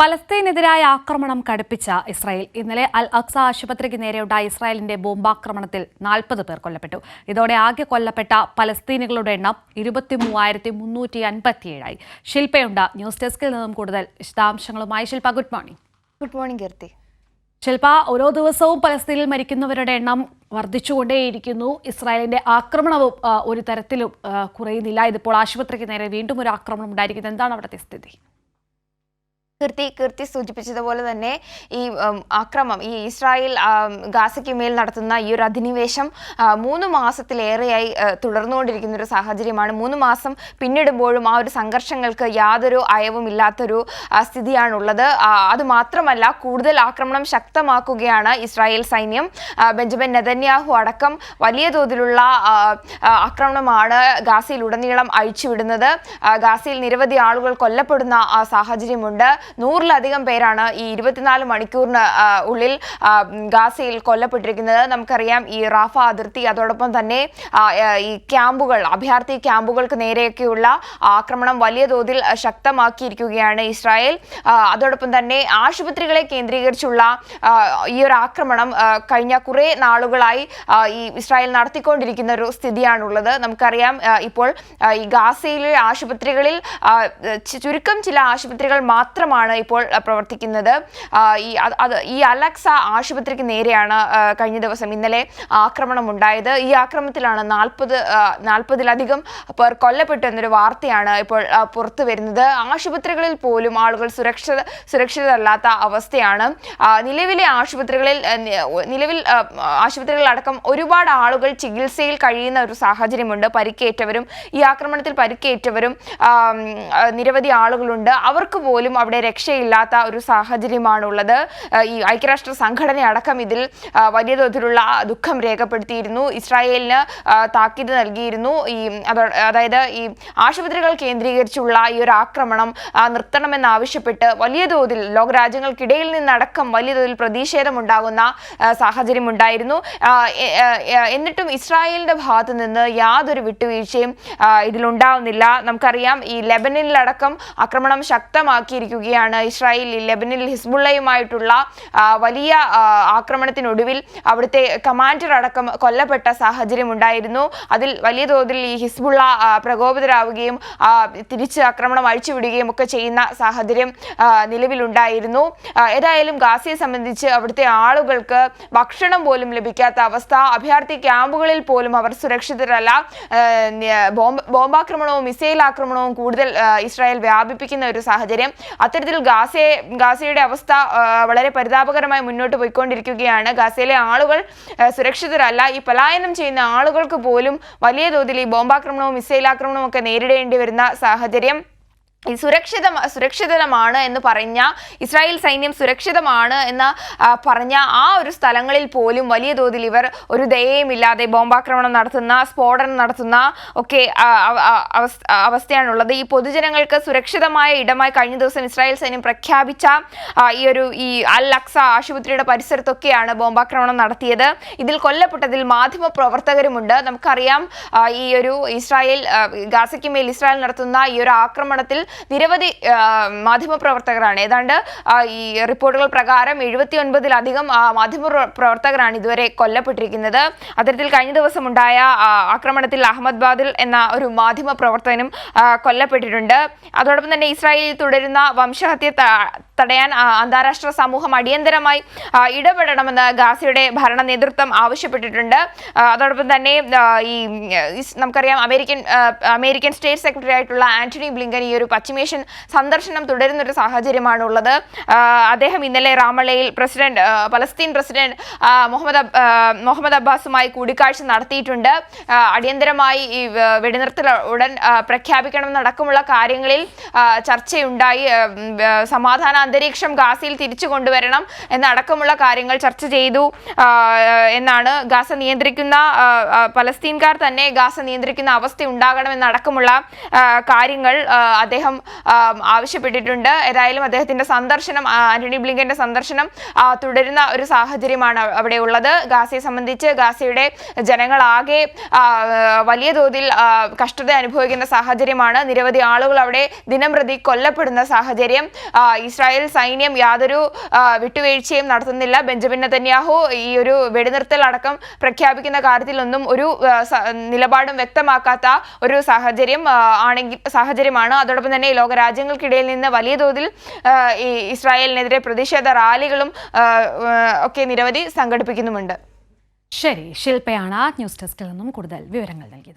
പലസ്തീനെതിരായ ആക്രമണം കടുപ്പിച്ച ഇസ്രായേൽ. ഇന്നലെ അൽ അക്സ ആശുപത്രിക്ക് നേരെയുണ്ടായ ഇസ്രായേലിന്റെ ബോംബാക്രമണത്തിൽ നാൽപ്പത് പേർ കൊല്ലപ്പെട്ടു. ഇതോടെ ആകെ കൊല്ലപ്പെട്ട പലസ്തീനികളുടെ എണ്ണം ഇരുപത്തി മൂവായിരത്തി മുന്നൂറ്റി അൻപത്തിയേഴായി ശില്പയുണ്ട് ന്യൂസ് ഡെസ്കിൽ നിന്നും കൂടുതൽ വിശദാംശങ്ങളുമായി Shilpa good morning. Good morning Keerthi. Shilpa ഓരോ ദിവസവും പലസ്തീനിൽ മരിക്കുന്നവരുടെ എണ്ണം വർദ്ധിച്ചുകൊണ്ടേയിരിക്കുന്നു. ഇസ്രായേലിന്റെ ആക്രമണവും ഒരു തരത്തിലും കുറയുന്നില്ല. ഇതിപ്പോൾ ആശുപത്രിക്ക് നേരെ വീണ്ടും ഒരു ആക്രമണം ഉണ്ടായിരിക്കുന്നത് എന്താണ് അവിടുത്തെ സ്ഥിതി? കീർത്തി കീർത്തി സൂചിപ്പിച്ചതുപോലെ തന്നെ ഈ അക്രമം ഈ ഇസ്രായേൽ ഗാസയ്ക്ക് മേൽ നടത്തുന്ന ഈ ഒരു അധിനിവേശം മൂന്ന് മാസത്തിലേറെയായി തുടർന്നുകൊണ്ടിരിക്കുന്ന ഒരു സാഹചര്യമാണ്. മൂന്ന് മാസം പിന്നിടുമ്പോഴും ആ ഒരു സംഘർഷങ്ങൾക്ക് യാതൊരു അയവും ഇല്ലാത്തൊരു സ്ഥിതിയാണുള്ളത്. അത് മാത്രമല്ല കൂടുതൽ ആക്രമണം ശക്തമാക്കുകയാണ് ഇസ്രായേൽ സൈന്യം. ബെഞ്ചമിൻ നെതന്യാഹു അടക്കം വലിയ തോതിലുള്ള ആക്രമണമാണ് ഗാസയിൽ ഉടനീളം അഴിച്ചുവിടുന്നത്. ഗാസയിൽ നിരവധി ആളുകൾ കൊല്ലപ്പെടുന്ന സാഹചര്യമുണ്ട്. നൂറിലധികം പേരാണ് ഈ ഇരുപത്തിനാല് മണിക്കൂറിന് ഉള്ളിൽ ഗാസയിൽ കൊല്ലപ്പെട്ടിരിക്കുന്നത്. നമുക്കറിയാം ഈ റാഫ അതിർത്തി അതോടൊപ്പം തന്നെ ഈ ക്യാമ്പുകൾ അഭയാർത്ഥി ക്യാമ്പുകൾക്ക് നേരെയൊക്കെയുള്ള ആക്രമണം വലിയ തോതിൽ ശക്തമാക്കിയിരിക്കുകയാണ് ഇസ്രായേൽ. അതോടൊപ്പം തന്നെ ആശുപത്രികളെ കേന്ദ്രീകരിച്ചുള്ള ഈ ഒരു ആക്രമണം കഴിഞ്ഞ കുറേ നാളുകളായി ഈ ഇസ്രായേൽ നടത്തിക്കൊണ്ടിരിക്കുന്ന ഒരു സ്ഥിതിയാണുള്ളത്. നമുക്കറിയാം ഇപ്പോൾ ഈ ഗാസയിലെ ആശുപത്രികളിൽ ചുരുക്കം ചില ആശുപത്രികൾ മാത്രമാണ് ഇപ്പോൾ ആ, പ്രവർത്തിക്കുന്നത്. ഈ അത് ഈ അലക്സ ആശുപത്രിക്ക് നേരെയാണ് കഴിഞ്ഞ ദിവസം ഇന്നലെ ആക്രമണം ഉണ്ടായത്. ഈ ആക്രമണത്തിലാണ് നാൽപ്പത് നാൽപ്പതിലധികം പേർ കൊല്ലപ്പെട്ടു എന്നൊരു വാർത്തയാണ് ഇപ്പോൾ പുറത്തു വരുന്നത്. ആശുപത്രികളിൽ പോലും ആളുകൾ സുരക്ഷിത സുരക്ഷിതരല്ലാത്ത അവസ്ഥയാണ്. നിലവിലെ ആശുപത്രികളിൽ നിലവിൽ ആശുപത്രികളടക്കം ഒരുപാട് ആളുകൾ ചികിത്സയിൽ കഴിയുന്ന ഒരു സാഹചര്യമുണ്ട്. പരിക്കേറ്റവരും ഈ ആക്രമണത്തിൽ പരിക്കേറ്റവരും നിരവധി ആളുകളുണ്ട്. അവർക്ക് പോലും അവിടെ രക്ഷയില്ലാത്ത ഒരു സാഹചര്യമാണുള്ളത്. ഈ ഐക്യരാഷ്ട്ര സംഘടന അടക്കം ഇതിൽ വലിയ തോതിലുള്ള ദുഃഖം രേഖപ്പെടുത്തിയിരുന്നു. ഇസ്രായേലിന് താക്കീത് നൽകിയിരുന്നു. ഈ അതായത് ഈ ആശുപത്രികൾ കേന്ദ്രീകരിച്ചുള്ള ഈ ഒരു ആക്രമണം നിർത്തണമെന്നാവശ്യപ്പെട്ട് വലിയ തോതിൽ ലോകരാജ്യങ്ങൾക്കിടയിൽ നിന്നടക്കം വലിയ തോതിൽ പ്രതിഷേധമുണ്ടാകുന്ന സാഹചര്യം സാഹചര്യമുണ്ടായിരുന്നു. എന്നിട്ടും ഇസ്രായേലിന്റെ ഭാഗത്തു നിന്ന് യാതൊരു വിട്ടുവീഴ്ചയും ഇതിലുണ്ടാവുന്നില്ല. നമുക്കറിയാം ഈ ലെബനിലടക്കം ആക്രമണം ശക്തമാക്കിയിരിക്കുകയാണ്. ഇസ്രായേൽ ഇസ്രായേലിൽ ലെബനിൽ ഹിസ്ബുള്ളയുമായിട്ടുള്ള വലിയ ആക്രമണത്തിനൊടുവിൽ അവിടുത്തെ കമാൻഡർ അടക്കം കൊല്ലപ്പെട്ട സാഹചര്യം ഉണ്ടായിരുന്നു. അതിൽ വലിയ തോതിൽ ഈ ഹിസ്ബുള്ള പ്രകോപിതരാവുകയും തിരിച്ച് ആക്രമണം അഴിച്ചുവിടുകയും ഒക്കെ ചെയ്യുന്ന സാഹചര്യം നിലവിലുണ്ടായിരുന്നു. ഏതായാലും ഗാസയെ സംബന്ധിച്ച് അവിടുത്തെ ആളുകൾക്ക് ഭക്ഷണം പോലും ലഭിക്കാത്ത അവസ്ഥ. അഭയാർത്ഥി ക്യാമ്പുകളിൽ പോലും അവർ സുരക്ഷിതരല്ല. ബോംബ് ബോംബാക്രമണവും മിസൈൽ ആക്രമണവും കൂടുതൽ ഇസ്രായേൽ വ്യാപിപ്പിക്കുന്ന ഒരു സാഹചര്യം. അത്തരത്തിൽ ഗാസയെ ഗാസയുടെ അവസ്ഥ വളരെ പരിതാപകരമായി മുന്നോട്ട് പോയിക്കൊണ്ടിരിക്കുകയാണ്. ഗാസയിലെ ആളുകൾ സുരക്ഷിതരല്ല. ഈ പലായനം ചെയ്യുന്ന ആളുകൾക്ക് പോലും വലിയ തോതിൽ ഈ ബോംബാക്രമണവും മിസൈൽ ആക്രമണവും ഒക്കെ നേരിടേണ്ടി വരുന്ന സാഹചര്യം ഈ സുരക്ഷിത സുരക്ഷിതമാണ് എന്ന് പറഞ്ഞ ഇസ്രായേൽ സൈന്യം സുരക്ഷിതമാണ് എന്ന് പറഞ്ഞ ആ ഒരു സ്ഥലങ്ങളിൽ പോലും വലിയ തോതിൽ ഇവർ ഒരു ദയയുമില്ലാതെ ബോംബാക്രമണം നടത്തുന്ന സ്ഫോടനം നടത്തുന്ന ഒക്കെ അവസ്ഥയാണുള്ളത്. ഈ പൊതുജനങ്ങൾക്ക് സുരക്ഷിതമായ ഇടമായി കഴിഞ്ഞ ദിവസം ഇസ്രായേൽ സൈന്യം പ്രഖ്യാപിച്ച ഈ ഒരു ഈ അൽ അക്സ ആശുപത്രിയുടെ പരിസരത്തൊക്കെയാണ് ബോംബാക്രമണം നടത്തിയത്. ഇതിൽ കൊല്ലപ്പെട്ടതിൽ മാധ്യമ പ്രവർത്തകരുമുണ്ട്. നമുക്കറിയാം ഈ ഒരു ഇസ്രായേൽ ഗാസയ്ക്ക് മേൽ ഇസ്രായേൽ നടത്തുന്ന ഈ ഒരു ആക്രമണത്തിൽ നിരവധി മാധ്യമ മാധ്യമപ്രവർത്തകരാണ്. ഏതാണ്ട് ഈ റിപ്പോർട്ടുകൾ പ്രകാരം എഴുപത്തി ഒൻപതിലധികം മാധ്യമ പ്രവർത്തകരാണ് ഇതുവരെ കൊല്ലപ്പെട്ടിരിക്കുന്നത്. അത്തരത്തിൽ കഴിഞ്ഞ ദിവസം ഉണ്ടായ ആക്രമണത്തിൽ അഹമ്മദ്ബാദിൽ എന്ന ഒരു മാധ്യമ പ്രവർത്തകനും കൊല്ലപ്പെട്ടിട്ടുണ്ട്. അതോടൊപ്പം തന്നെ ഇസ്രായേലിൽ തുടരുന്ന വംശഹത്യ തടയാൻ അന്താരാഷ്ട്ര സമൂഹം അടിയന്തരമായി ഇടപെടണമെന്ന് ഗാസയുടെ ഭരണ നേതൃത്വം ആവശ്യപ്പെട്ടിട്ടുണ്ട്. അതോടൊപ്പം തന്നെ ഈ നമുക്കറിയാം അമേരിക്കൻ അമേരിക്കൻ സ്റ്റേറ്റ് സെക്രട്ടറി ആയിട്ടുള്ള ആന്റണി ബ്ലിങ്കൻ ഈ ഒരു പശ്ചിമേഷ്യൻ സന്ദർശനം തുടരുന്ന ഒരു സാഹചര്യമാണുള്ളത് അദ്ദേഹം ഇന്നലെ റാമളയിൽ president Palestine president Mohammad Mohammad അബ്ബാസുമായി കൂടിക്കാഴ്ച നടത്തിയിട്ടുണ്ട്. അടിയന്തരമായി ഈ വെടിനിർത്തൽ ഉടൻ പ്രഖ്യാപിക്കണമെന്നടക്കമുള്ള കാര്യങ്ങളിൽ ചർച്ചയുണ്ടായി. സമാധാന അന്തരീക്ഷം ഗാസയിൽ തിരിച്ചു കൊണ്ടുവരണം എന്നടക്കമുള്ള കാര്യങ്ങൾ ചർച്ച ചെയ്തു. എന്നാണ് ഗാസ നിയന്ത്രിക്കുന്ന പലസ്തീൻകാർ തന്നെ ഗാസ നിയന്ത്രിക്കുന്ന അവസ്ഥ ഉണ്ടാകണമെന്നടക്കമുള്ള കാര്യങ്ങൾ അദ്ദേഹം അദ്ദേഹം ആവശ്യപ്പെട്ടിട്ടുണ്ട്. ഏതായാലും അദ്ദേഹത്തിന്റെ സന്ദർശനം ആന്റണി ബ്ലിങ്കന്റെ സന്ദർശനം തുടരുന്ന ഒരു സാഹചര്യമാണ് അവിടെ ഉള്ളത്. ഗാസയെ സംബന്ധിച്ച് ഗാസയുടെ ജനങ്ങളാകെ വലിയ തോതിൽ കഷ്ടത അനുഭവിക്കുന്ന സാഹചര്യമാണ്. നിരവധി ആളുകൾ അവിടെ ദിനംപ്രതി കൊല്ലപ്പെടുന്ന സാഹചര്യം. ഇസ്രായേൽ സൈന്യം യാതൊരു വിട്ടുവീഴ്ചയും നടത്തുന്നില്ല. ബെഞ്ചമിൻ നെതന്യാഹു ഈ ഒരു വെടിനിർത്തൽ അടക്കം പ്രഖ്യാപിക്കുന്ന കാര്യത്തിലൊന്നും ഒരു നിലപാടും വ്യക്തമാക്കാത്ത ഒരു സാഹചര്യം ആണെങ്കിൽ സാഹചര്യമാണ്. അതോടൊപ്പം തന്നെ ലോകരാജ്യങ്ങൾക്കിടയിൽ നിന്ന് വലിയ തോതിൽ ഇസ്രായേലിനെതിരെ പ്രതിഷേധ റാലികളും ഒക്കെ നിരവധി സംഘടിപ്പിക്കുന്നുമുണ്ട്. ശരി ശില്പയാണ് ന്യൂസ് ഡെസ്കിൽ നിന്നും കൂടുതൽ വിവരങ്ങൾ നൽകിയത്.